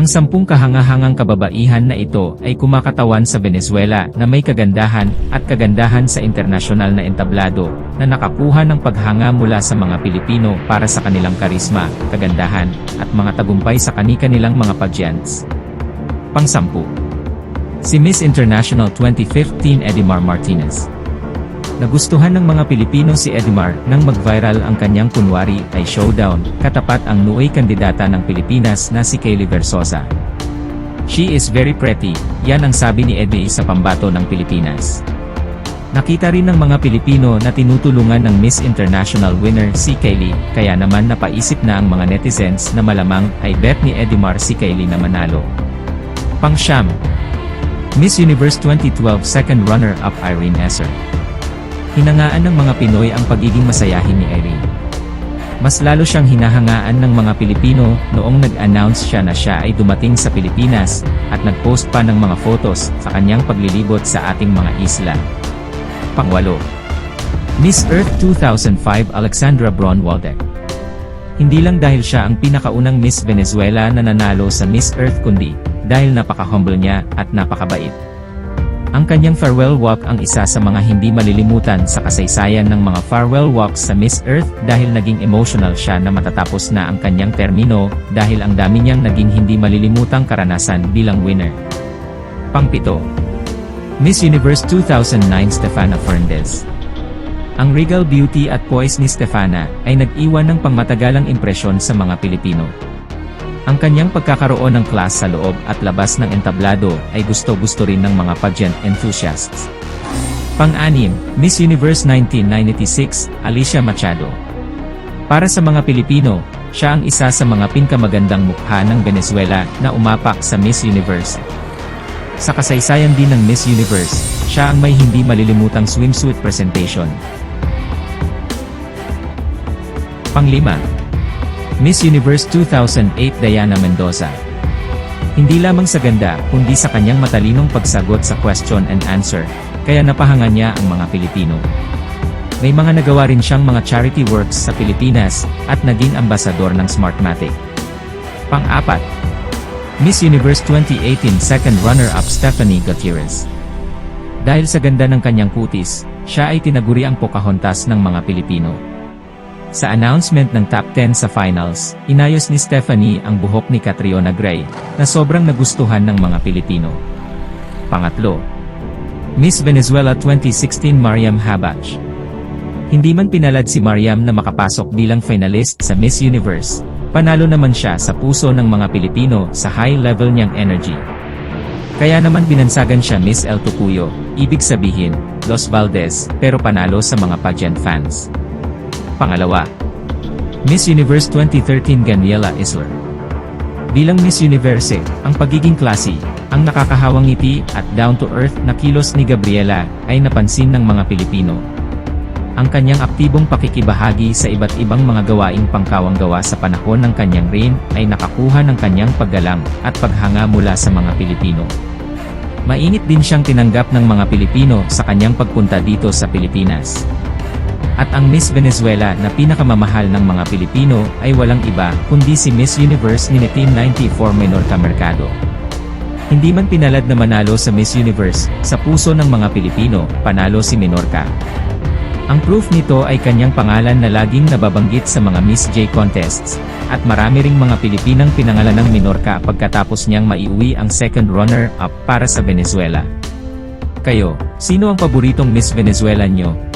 Ang sampung kahangahangang kababaihan na ito ay kumakatawan sa Venezuela na may kagandahan at kagandahan sa internasyonal na entablado na nakakuha ng paghanga mula sa mga Pilipino para sa kanilang karisma, kagandahan, at mga tagumpay sa kani-kanilang mga pageants. Pangsampu. Si Miss International 2015 Edimar Martinez. Nagustuhan ng mga Pilipino si Edmar nang mag-viral ang kanyang kunwari ay showdown, katapat ang nuoy kandidata ng Pilipinas na si Kaylee Versosa. She is very pretty, yan ang sabi ni Eddie sa pambato ng Pilipinas. Nakita rin ng mga Pilipino na tinutulungan ng Miss International winner si Kaylee, kaya naman napaisip na ang mga netizens na malamang ay bet ni Edmar si Kaylee na manalo. Pangsyam. Miss Universe 2012 second runner-up Irene Esser. Hinangaan ng mga Pinoy ang pagiging masayahin ni Irene. Mas lalo siyang hinahangaan ng mga Pilipino noong nag-announce siya na siya ay dumating sa Pilipinas at nag-post pa ng mga photos sa kanyang paglilibot sa ating mga isla. Pangwalo. Miss Earth 2005 Alexandra Braun Waldeck. Hindi lang dahil siya ang pinakaunang Miss Venezuela na nanalo sa Miss Earth kundi dahil napaka-humble niya at napakabait. Ang kanyang farewell walk ang isa sa mga hindi malilimutan sa kasaysayan ng mga farewell walks sa Miss Earth dahil naging emotional siya na matatapos na ang kanyang termino dahil ang dami niyang naging hindi malilimutang karanasan bilang winner. Pangpito. Miss Universe 2009 Stefana Fernandez. Ang regal beauty at poise ni Stefana ay nag-iwan ng pangmatagalang impresyon sa mga Pilipino. Ang kanyang pagkakaroon ng class sa loob at labas ng entablado ay gusto-gusto rin ng mga pageant enthusiasts. Pang-anim, Miss Universe 1996, Alicia Machado. Para sa mga Pilipino, siya ang isa sa mga pinkamagandang mukha ng Venezuela na umapak sa Miss Universe. Sa kasaysayan din ng Miss Universe, siya ang may hindi malilimutang swimsuit presentation. Panglima, Miss Universe 2008 Diana Mendoza. Hindi lamang sa ganda, kundi sa kanyang matalinong pagsagot sa question and answer, kaya napahanga niya ang mga Pilipino. May mga nagawa rin siyang mga charity works sa Pilipinas, at naging ambasador ng Smartmatic. Pang-apat, Miss Universe 2018 second runner-up Stephanie Gutierrez. Dahil sa ganda ng kanyang kutis, siya ay tinaguri ang Pocahontas ng mga Pilipino. Sa announcement ng top 10 sa finals, inayos ni Stephanie ang buhok ni Catriona Gray, na sobrang nagustuhan ng mga Pilipino. Pangatlo, Miss Venezuela 2016 Mariam Habach. Hindi man pinalad si Mariam na makapasok bilang finalist sa Miss Universe, panalo naman siya sa puso ng mga Pilipino sa high level niyang energy. Kaya naman binansagan siya Miss El Tucuyo, ibig sabihin, Los Valdez, pero panalo sa mga pageant fans. Pangalawa, Miss Universe 2013 Ganiela Isler. Bilang Miss Universe, ang pagiging classy, ang nakakahawang ngiti at down-to-earth na kilos ni Gabriela ay napansin ng mga Pilipino. Ang kanyang aktibong pakikibahagi sa iba't ibang mga gawaing pangkawang gawa sa panahon ng kanyang reign ay nakakuha ng kanyang paggalang at paghanga mula sa mga Pilipino. Mainit din siyang tinanggap ng mga Pilipino sa kanyang pagpunta dito sa Pilipinas. At ang Miss Venezuela na pinakamamahal ng mga Pilipino ay walang iba kundi si Miss Universe ni 1994 Menorca Mercado. Hindi man pinalad na manalo sa Miss Universe, sa puso ng mga Pilipino, panalo si Menorca. Ang proof nito ay kanyang pangalan na laging nababanggit sa mga Miss J contests, at marami ring mga Pilipinang pinangalan ng Menorca pagkatapos niyang maiuwi ang second runner-up para sa Venezuela. Kayo, sino ang paboritong Miss Venezuela nyo?